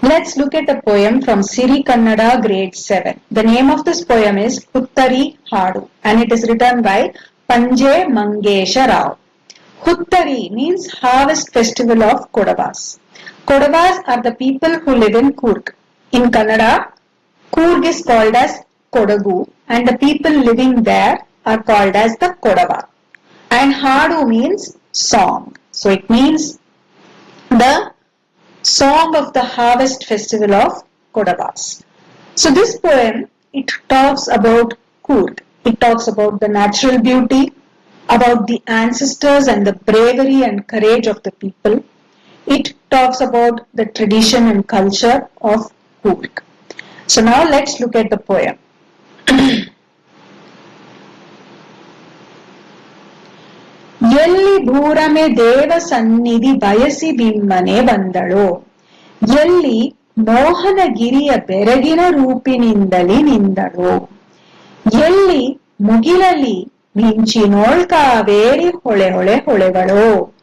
Let's look at a poem from Siri Kannada grade 7. The name of this poem is Huttari Hadu and it is written by Panje Mangesha Rao. Huttari means harvest festival of Kodavas. Kodavas are the people who live in Kurg. In Kannada, Kurg is called as Kodagu and the people living there are called as the Kodava. And Hadu means song. So it means the song of the harvest festival of Kodavas. So this poem, it talks about Kurg. It talks about the natural beauty, about the ancestors and the bravery and courage of the people. It talks about the tradition and culture of Kurg. So now let's look at the poem. ಎಲ್ಲಿ ಭೂರಮೆ ದೇವ ಸನ್ನಿಧಿ ಬಯಸಿ ಬಿಮ್ಮನೆ ಬಂದಳು. ಎಲ್ಲಿ ಮೋಹನಗಿರಿಯ ಬೆರಗಿನ ರೂಪಿನಿಂದಲಿ ನಿಂದಳು. ಎಲ್ಲಿ ಮುಗಿಲಲಿ ಮಿಂಚಿನೋಳ್ ಕಾವೇರಿ ಹೊಳೆ ಹೊಳೆ ಹೊಳೆಗಳು.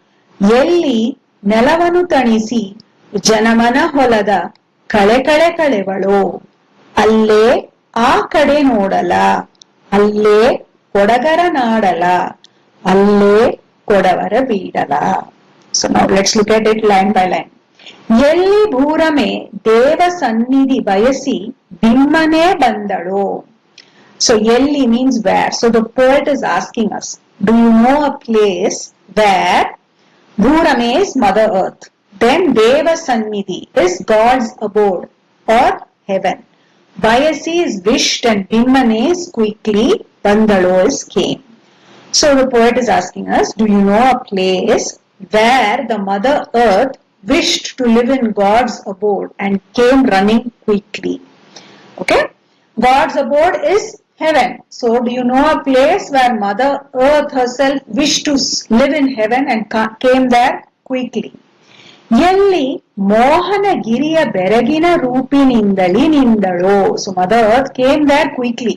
ಎಲ್ಲಿ ನೆಲವನ್ನು ತಣಿಸಿ ಜನಮನ ಹೊಲದ ಕಳೆ ಕಳೆ ಕಳೆವಳು ಅಲ್ಲೇ ಆ ಕಡೆ ನೋಡಲ. ಅಲ್ಲೇ ಕೊಡಗರ ನಾಡಲ. ಅಲ್ಲೇ ಕೊಡವರ ಬೀಡಲ ಸೊ ನಾವು let's look at it line by line ಎಲ್ಲಿ ಭೂರಮೆ ದೇವ ಸನ್ನಿಧಿ ಬಯಸಿ ಬಿಮ್ಮನೆ ಬಂದಳು ಸೊ ಎಲ್ಲಿ means where so the poet is asking us do you know a place where ಭೂರಮೆ is mother earth then ದೇವ ಸನ್ನಿಧಿ is god's abode or heaven ಬಯಸಿ is wished and ಬಿಮ್ಮನೆ is quickly ಬಂದಳು is came So the poet is asking us, do you know a place where the mother earth wished to live in God's abode and came running quickly? Okay. God's abode is heaven. So do you know a place where mother earth herself wished to live in heaven and came there quickly? ಎಲ್ಲಿ ಮೋಹನಗಿರಿಯ ಬೆರಗಿನ ರೂಪಿನಿಂದಲಿ ನಿಂದಳು so mother earth came there quickly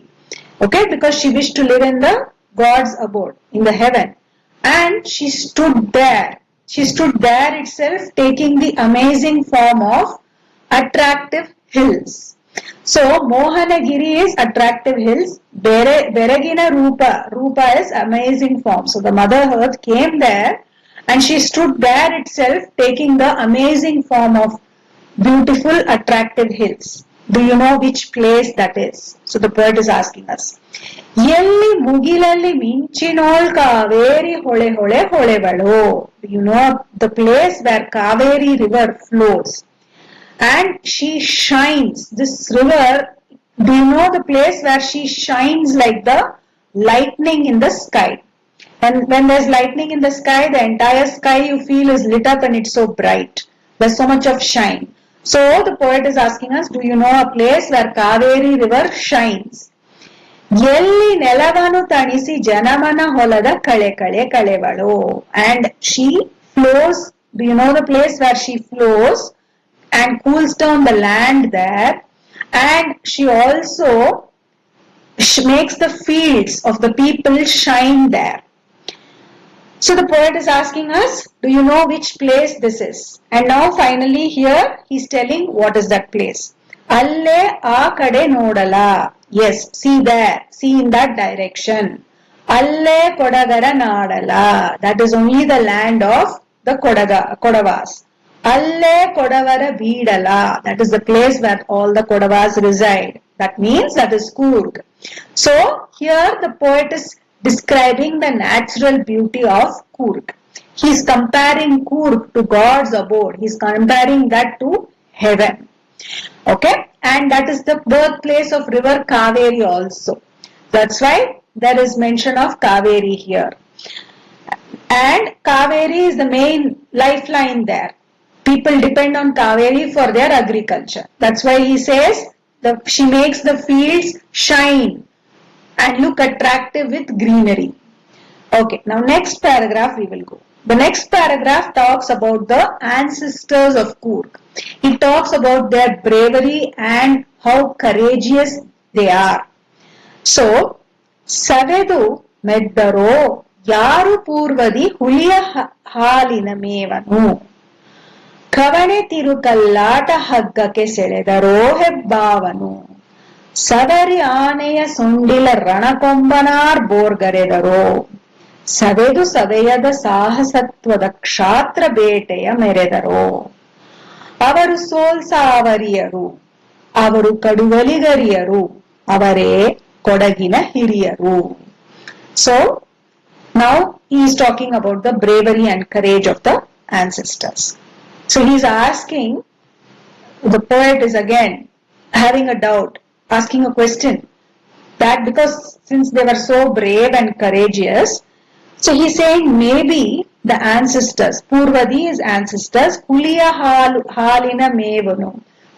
okay because she wish to live in the God's abode in the heaven. And she stood there. She stood there itself taking the amazing form of attractive hills. So Mohanagiri is attractive hills. Bere, Beregina Rupa. Rupa is amazing form. So the Mother Earth came there and she stood there itself taking the amazing form of beautiful attractive hills. Do you know which place that is? So the poet is asking us. ಎಲ್ಲಿ ಮುಗಿಲಲ್ಲಿ ಮಿಂಚಿನೋಳ್ ಕಾವೇರಿ ಹೊಳೆ ಹೊಳೆ ಹೊಳೆಗಳು you know the place where Kaveri river flows and she shines this river do you know the place where she shines like the lightning in the sky and when there's lightning in the sky the entire sky you feel is lit up and it's so bright there's so much of shine so the poet is asking us do you know a place where kaveri river shines ಎಲ್ಲಿ ನೆಲವನ್ನು ತಣಿಸಿ ಜನಮನ ಹೊಲದ ಕಳೆ ಕಳೆ ಕಳೆವಳು and she flows do you know the place where she flows and cools down the land there and she also makes the fields of the people shine there So the poet is asking us, do you know which place this is? And now finally here he's telling what is that place. Alle a kade nodala. Yes, see there, see in that direction. Alle Kodagara Nadala. That is only the land of the Kodaga, Kodavas. Alle Kodavara Vidala. That is the place where all the Kodavas reside. That means that is Kurg. So here the poet is describing the natural beauty of Kurg. He is comparing Kurg to God's abode. He is comparing that to heaven. Okay, and that is the birthplace of river Kaveri also. That's why there is mention of Kaveri here. And Kaveri is the main lifeline there. People depend on Kaveri for their agriculture. That's why he says she makes the fields shine and look attractive with greenery. Okay, now next paragraph we will go. The next paragraph talks about the ancestors of Kurg. It talks about their bravery and how courageous they are. So, ಸವೆದು ಮೆದ್ದರೋ ಯಾರು ಪೂರ್ವದಿ ಹುಲಿಯ ಹ- ಹಾಲಿನ ಮೇವನು ಕವಣೆ ತಿರುಕಲ್ಲಾಟ ಹಗ್ಗಕ್ಕೆ ಸೆಳೆದರೋ ಹೆಬ್ಬಾವನು ಸದರಿ ಆನೆಯ ಸೊಂಡಿಲ ರಣಕೊಂಬನಾರ್ ಬೋರ್ಗರೆದರು. ಸವೆದು ಸವೆಯದ ಸಾಹಸತ್ವದ ಕ್ಷಾತ್ರ ಬೇಟೆಯ ಮೆರೆದರು. ಅವರು ಸೋಲ್ಸಾವರಿಯರು ಅವರು ಕಡುವಲಿಗರಿಯರು, ಅವರೇ ಕೊಡಗಿನ ಹಿರಿಯರು. So now is talking about the bravery and courage of the ancestors. So is asking the poet is again having a doubt. Asking a question. That because since they were so brave and courageous so he's saying maybe the ancestors purvadi's ancestors huliya halu halina mevanu.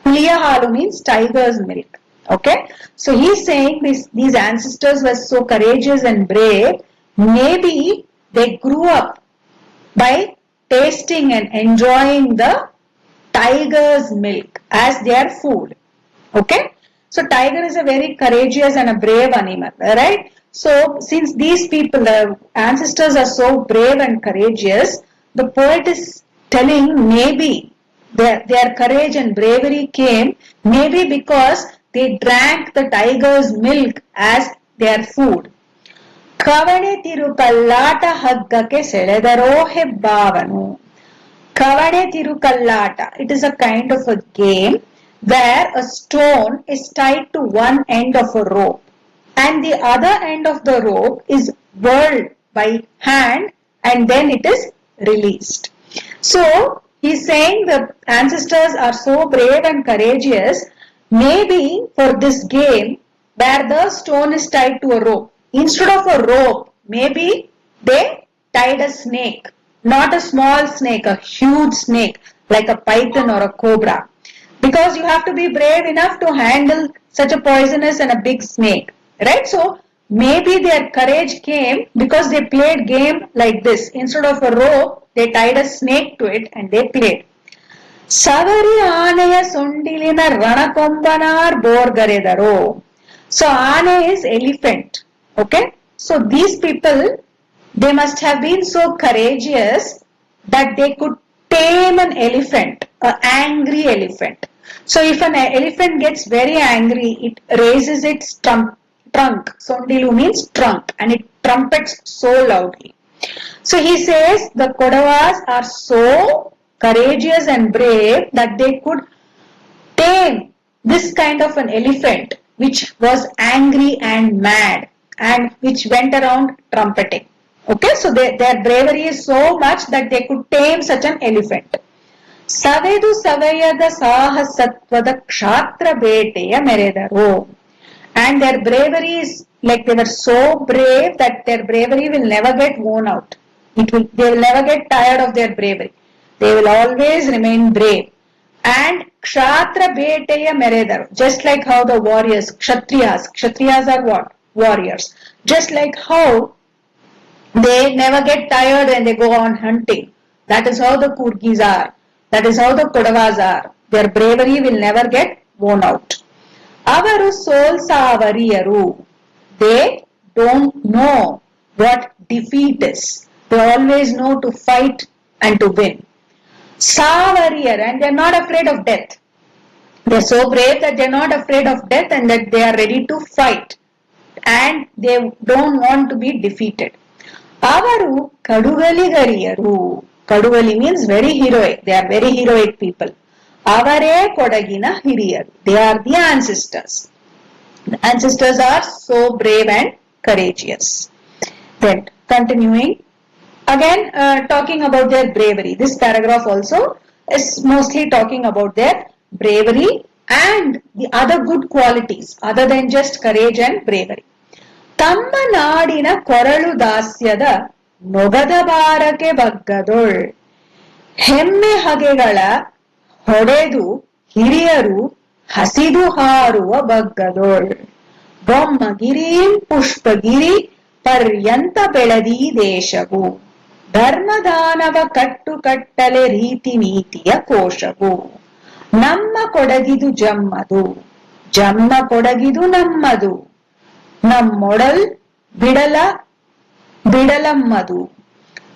Huliya halu means tiger's milk. Okay? So he's saying this these ancestors were so courageous and brave maybe they grew up by tasting and enjoying the tiger's milk as their food. Okay so tiger is a very courageous and a brave animal right so since these people the ancestors are so brave and courageous the poet is telling maybe their, their courage and bravery came maybe because they drank the tiger's milk as their food ಕವಣೆ ತಿರುಕಲ್ಲಾಟ ಹಗ್ಗಕ್ಕೆ ಸೆಳೆದರೋ ಹೆಬ್ಬಾವನು ಕವಣೆ ತಿರುಕಲ್ಲಾಟ it is a kind of a game where a stone is tied to one end of a rope and the other end of the rope is whirled by hand and then it is released. So he's saying the ancestors are so brave and courageous, maybe for this game where the stone is tied to a rope, instead of a rope, maybe they tied a snake, not a small snake, a huge snake like a python or a cobra Because you have to be brave enough to handle such a poisonous and a big snake, right? So maybe their courage came because they played game like this. Instead of a rope, they tied a snake to it and they played. ಸವರಿ ಆನೆಯ ಸೊಂಡಿಲಿನ ರಣಕೊಂಬನಾರ್ ಬೋರ್ಗರೆದರು so ಆನೆ is elephant okay so these people they must have been so courageous that they could tame an elephant, an angry elephant. So if an elephant gets very angry, it raises its trump, trunk. Sondilu means trunk and it trumpets so loudly. So he says the Kodavas are so courageous and brave that they could tame this kind of an elephant which was angry and mad and which went around trumpeting. Okay, so they, their bravery is so much that they could tame such an elephant. ಸವೆದು ಸವೆಯದ ಸಾಹಸತ್ವದ ಕ್ಷಾತ್ರ ಬೇಟೆಯ ಮೆರೆದರು and their bravery is like they were so brave that their bravery will never get worn out. It will they will never get tired of their bravery. They will always remain brave. And kshatra beteya meredaru. Just like how the warriors, kshatriyas, kshatriyas are what? Warriors. Just like how they never get tired when they go on hunting. That is how the Kurgis are. That is how the Kodavas are. Their bravery will never get worn out. ಅವರು ಸೋಲ್ಸಾವರಿಯರು they don't know what defeat is they always know to fight and to win ಸಾವರಿಯರ್ and they are not afraid of death they are so brave that they are not afraid of death and that they are ready to fight and they don't want to be defeated ಅವರು ಕಡುಗಲಿಗರಿಯರು ಕಡುಗಲಿ means very heroic they are very heroic people ಅವರೇ ಕೊಡಗಿನ ಹಿರಿಯರು they are the ancestors ancestors are so brave and courageous then continuing again uh, talking about their bravery this paragraph also is mostly talking about their bravery and the other good qualities other than just courage and bravery ತಮ್ಮ ನಾಡಿನ ಕೊರಳು ದಾಸ್ಯದ ನೊಗದ ಬಾರಕೆ ಬಗ್ಗದೊಳ್. ಹೆಮ್ಮೆ ಹಗೆಗಳ ಹೊಡೆದು ಹಿರಿಯರು ಹಸಿದು ಹಾರುವ ಬಗ್ಗದೊಳ್. ಬೊಮ್ಮಗಿರಿ, ಪುಷ್ಪಗಿರಿ, ಪರ್ಯಂತ ಬೆಳದಿ ದೇಶವು. ಧರ್ಮದಾನವ ಕಟ್ಟು ಕಟ್ಟಲೆ ರೀತಿ ನೀತಿಯ ಕೋಶವು. ನಮ್ಮ ಕೊಡಗಿದು ಜಮ್ಮದು. ಜಮ್ಮ ಕೊಡಗಿದು ನಮ್ಮದು. ನಮ್ಮೊಡಲ್ ಬಿಡಲ ಬಿಡಲಮ್ಮದು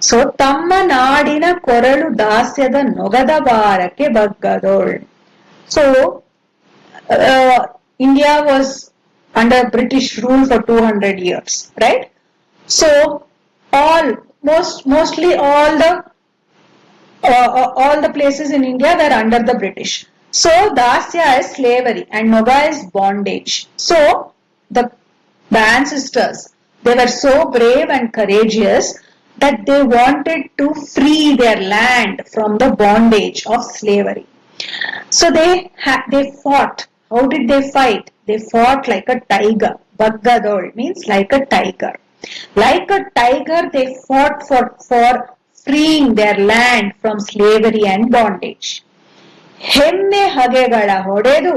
ಸೊ ತಮ್ಮ ನಾಡಿನ ಕೊರಳು ದಾಸ್ಯದ ನೊಗದ ಭಾರಕ್ಕೆ ಬಗ್ಗದೋಳ್ so India was under British rule for two hundred years right so all most mostly all the uh, uh, all the places in India were under the British. So Dasya is slavery and Noga is bondage. So the, the ancestors, they were so brave and courageous that they wanted to free their land from the bondage of slavery. So they ha- they fought. How did they fight? They fought like a tiger. Baggadol means like a tiger. Like a tiger, they fought for, for freeing their land from slavery and bondage. ಹೆಮ್ಮೆ ಹಗೆಗಳ ಹೊಡೆದು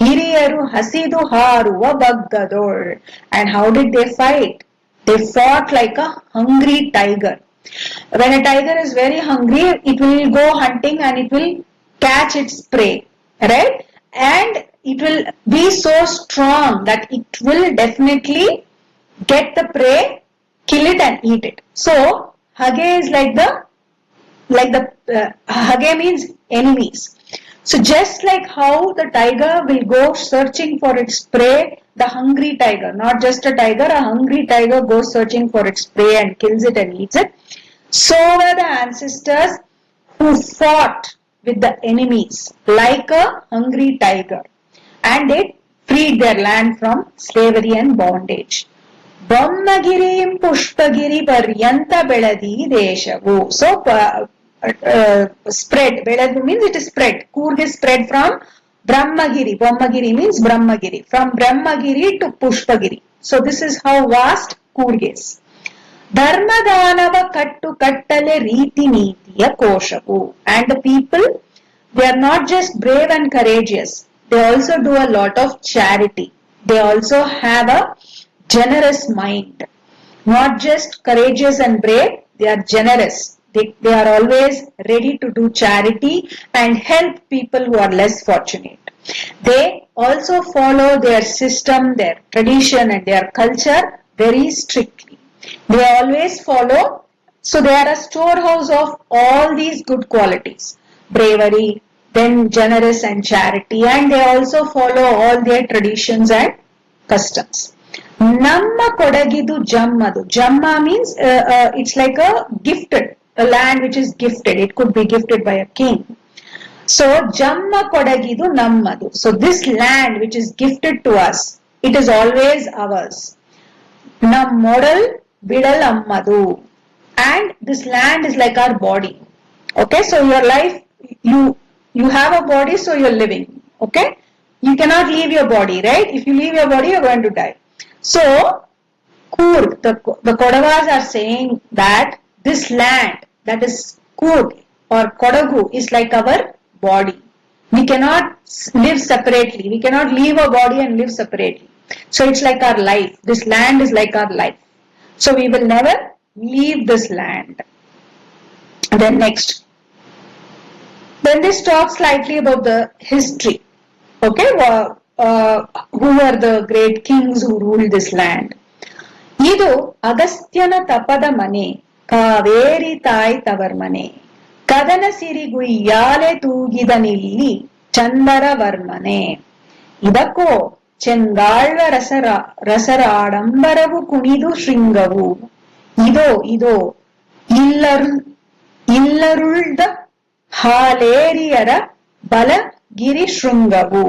ಹಿರಿಯರು ಹಸಿದು ಹಾರುವ ಬಗ್ಗದೋಳ್ and how did they fight they fought like a hungry tiger when a tiger is very hungry it will go hunting and it will catch its prey right and it will be so strong that it will definitely get the prey kill it and eat it so hage is like the like the uh, hage means enemies so just like how the tiger will go searching for its prey the hungry tiger not just a tiger a hungry tiger goes searching for its prey and kills it and eats it so were the ancestors who fought with the enemies like a hungry tiger and they freed their land from slavery and bondage ಬೊಮ್ಮಗಿರಿಂ Pushpagiri ಪರ್ಯಂತ ಬೆಳದಿ ದೇಶವು so spread ಬೆಳೆದು means it is spread Coorg is spread from Brahmagiri ಬೊಮ್ಮಗಿರಿ means Brahmagiri from Brahmagiri to Pushpagiri so this is how vast Coorg is ಧರ್ಮದಾನವ ಕಟ್ಟು ಕಟ್ಟಲೆ ರೀತಿ ನೀತಿಯ ಕೋಶವು and the people they are not just brave and courageous they also do a lot of charity they also have a generous mind. Not just courageous and brave, they are generous. They, they are always ready to do charity and help people who are less fortunate. They also follow their system, their tradition and their culture very strictly. They always follow, so they are a storehouse of all these good qualities. Bravery, then generous and charity and they also follow all their traditions and customs. ನಮ್ಮ ಕೊಡಗಿದು ಜಮ್ಮದು Jammu means it's like a gifted a land which is gifted it could be gifted by a king. So jamma kodagidu nammadu. So this land which is gifted to us it is always ours. Nam model bidal ammadu. And this land is like our body. Okay so your life you you have a body so you're living. Okay? You cannot leave your body right? If you leave your body you're going to die. So Kurg, the, the Kodavas are saying that this land, that is Kurg or Kodagu, is like our body. We cannot live separately. We cannot leave our body and live separately. So it's like our life. This land is like our life. So we will never leave this land. Then next. Then this talks slightly about the history. Okay, well, uh, who are the great kings who ruled this land? ಇದು ಅಗಸ್ತ್ಯನ ತಪದ ಮನೆ ಕಾವೇರಿ ತಾಯಿ ತವರ್ಮನೆ ಕದನ ಸಿರಿಗುಯ್ಯಾಲೆ ತೂಗಿದ ನಿಲ್ಲಿ ಚಂದರವರ್ಮನೆ ಇದಕ್ಕೋ ಚೆಂಗಾಳ್ವ ರಸರ ಆಡಂಬರವು ಕುಣಿದು ಶೃಂಗವು. ಇದೋ ಇದೋ ಇಲ್ಲರು ಇಲ್ಲರುಳ್ದ ಹಾಲೇರಿಯರ ಬಲ ಗಿರಿ ಶೃಂಗವು.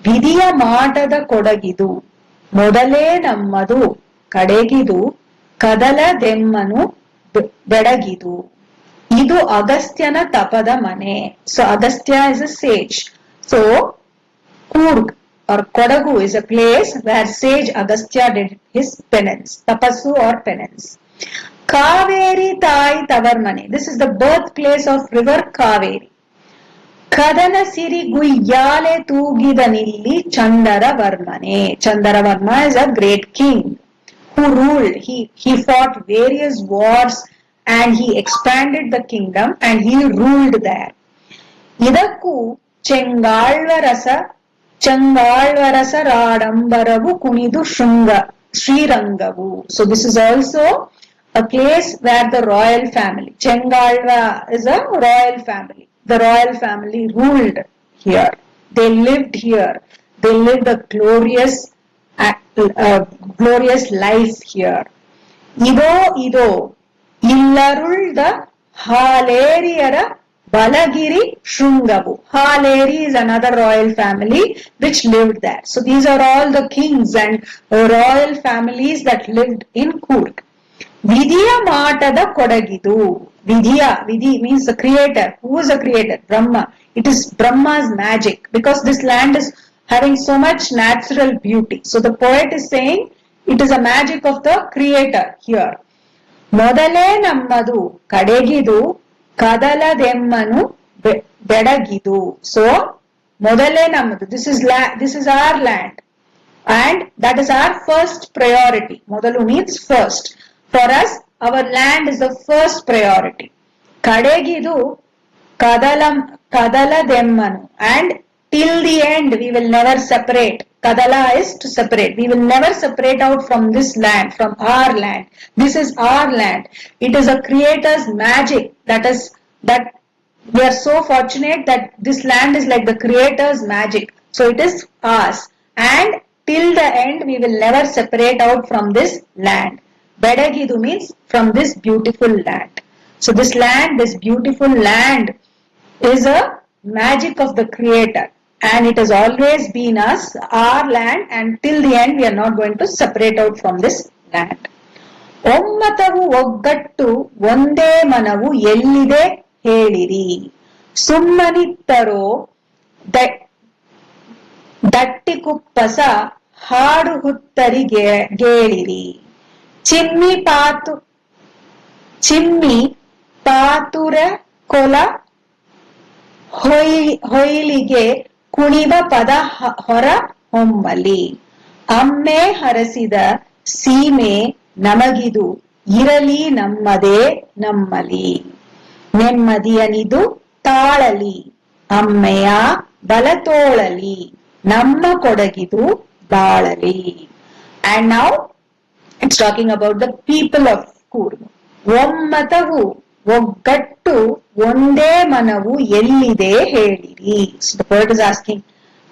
ವಿಧಿಯ ಮಾಟದ ಕೊಡಗಿದು, ಮೊದಲೇ ನಮ್ಮದು ಕಡೆಗಿದು, ಕದಲದೆಮ್ಮನು ಬೆಡಗಿದು ಇದು ಅಗಸ್ತ್ಯನ ತಪದ ಮನೆ so Agastya is a sage so Coorg or Kodagu is a place where sage Agastya did his penance, tapasu or penance. Kaveri Tai Tavarmane. This is the birthplace of river Kaveri. ಕದನ ಸಿರಿ chandara ನಿಲ್ಲಿ ಚಂದರವರ್ಮನೆ Chandravarma is a great king who ruled. He, he fought various wars and he expanded the kingdom and he ruled there. ಇದಕ್ಕೂ ಚೆಂಗಾಳ್ವರಸ ಚೆಂಗಾಳ್ವರಸರಾಡಂಬರವು ಕುಣಿದು ಶೃಂಗ ಶ್ರೀರಂಗವು so this is also a place where the royal family, Chengalva is a royal family. The royal family ruled here. They lived here. They lived a glorious, uh, glorious life here. ಇದೋ ಇದೋ ಇಲ್ಲರುಳ್ದ ಹಾಲೇರಿಯರ Balagiri Shrungavu. Haleri is another royal family which lived there. So these are all the kings and royal families that lived in Kurg. Vidya Matada Kodagidu. Vidya, Vidhi means the creator. Who is the creator? Brahma. It is Brahma's magic because this land is having so much natural beauty. So the poet is saying it is a magic of the creator here. ಮೊದಲೇ ನಮ್ಮದು ಕಡೆಗಿದು ಕದಲದೆಮ್ಮನು ಬೆಡಗಿದು so ಮೊದಲೇ ನಮ್ಮದು this is this is R land and that is R first priority ಮೊದಲು means first for us our land is the first priority ಕಡೆಗಿದು ಕದಲ ಕದಲದೆಮ್ಮನು and till the end we will never separate. Kadala is to separate. We will never separate out from this land from our land. This is our land. It is a creator's magic that is that we are so fortunate that this land is like the creator's magic. So it is ours. And till the end we will never separate out from this land. Bedagidu means from this beautiful land. So this land this beautiful land is a magic of the creator and it has always been us our land and till the end we are not going to separate out from this land ಒಮ್ಮತವು ಒಗ್ಗಟ್ಟು ಒಂದೇ ಮನವು ಎಲ್ಲಿದೆ ಹೇಳಿರಿ ಸುಮ್ಮನಿತ್ತರೋ ದಟ್ಟಿ ಕುಪ್ಪಸ ಹಾಡು ಹುತ್ತರಿಗೆ ಗೇಳಿರಿ ಚಿಮ್ಮಿ ಪಾತು ಚಿಮ್ಮಿ ಪಾತುರ ಕೊಲ ಹೊಯ್ಲಿಗೆ ಕುಣಿವ ಪದ ಹೊರ ಹೊಮ್ಮಲಿ. ಅಮ್ಮೆ ಹರಸಿದ ಸೀಮೆ ನಮಗಿದು, ಇರಲಿ ನಮ್ಮದೇ ನಮ್ಮಲಿ. ನೆಮ್ಮದಿಯನಿದು ತಾಳಲಿ, ಅಮ್ಮೆಯ ಬಲತೋಳಲಿ ನಮ್ಮ ಕೊಡಗಿದು ಬಾಳಲಿ. And now it's talking about the people of Coorg ಒಮ್ಮತವು ಒಗ್ಗಟ್ಟು ಒಂದೇ ಮನವು ಎಲ್ಲಿದೆ ಹೇಳಿರಿ so the poet is asking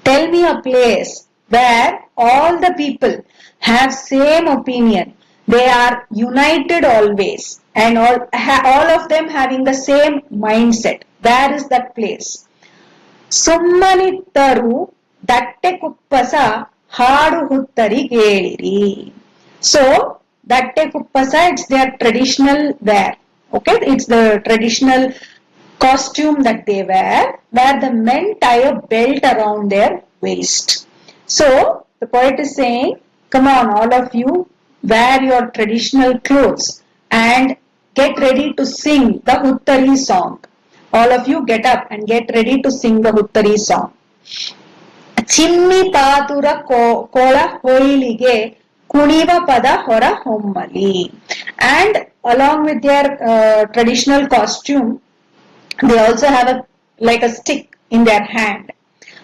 tell me a place where all the people have same opinion they are united always and all all of them having the same mindset where is that place ಸುಮ್ಮನಿತ್ತರು ದಟ್ಟೆ ಕುಪ್ಪಸ ಹಾಡು ಹುತ್ತರಿಗೇಳಿರಿ so ದಟ್ಟೆ kuppasa it's their traditional wear okay it's the traditional costume that they wear where the men tie a belt around their waist so the poet is saying come on all of you wear your traditional clothes and get ready to sing the huttari song all of you get up and get ready to sing the huttari song ಚಿಮ್ಮಿ ಪಾತುರ ಕೋಳ ಹೊಯ್ಲಿಗೆ ಕುಣಿವ ಪದ ಹೊರ ಹೊಮ್ಮಲಿ and along with their uh, traditional costume they also have a like a stick in their hand.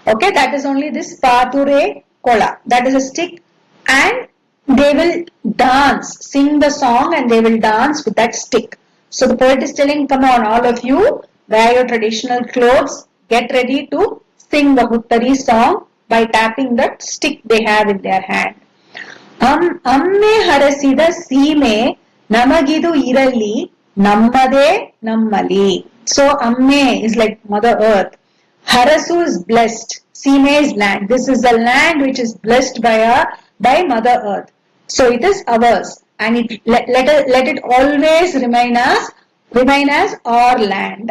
Okay that is only this pature kola. That is a stick. And they will dance sing the song and they will dance with that stick. So the poet is telling come on all of you wear your traditional clothes. Get ready to sing the huttari song by tapping that stick they have in their hand. Am amme harasida seeme ನಮಗಿದು ಇರಲಿ ನಮ್ಮದೇ ನಮ್ಮಲಿ so amme is like mother earth harasu is blessed seeme is land this is the land which is blessed by a by mother earth so it is ours and it let, let, it, let it always remain as remain as our land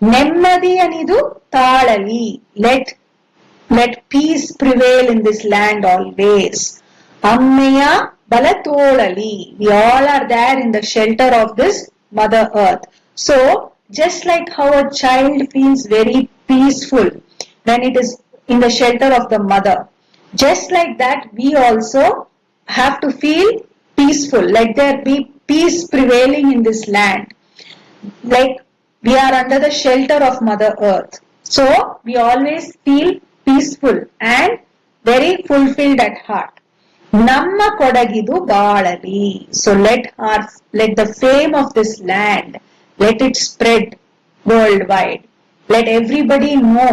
ನೆಮ್ಮದಿ ಅನಿದು ತಾಳಲಿ let let peace prevail in this land always ಅಮ್ಮೆಯ Balatholali. We all are there in the shelter of this Mother Earth. So, just like how a child feels very peaceful when it is in the shelter of the mother, just like that, we also have to feel peaceful, like there be peace prevailing in this land. Like we are under the shelter of Mother Earth. So, we always feel peaceful and very fulfilled at heart. ನಮ್ಮ ಕೊಡಗಿದು ಬಾಳಲಿ so let R let the fame of this land let it spread world wide let everybody know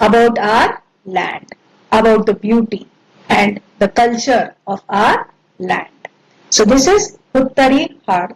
about our land about the beauty and the culture of R land so this is ಉತ್ತರಿ ಹಾಡು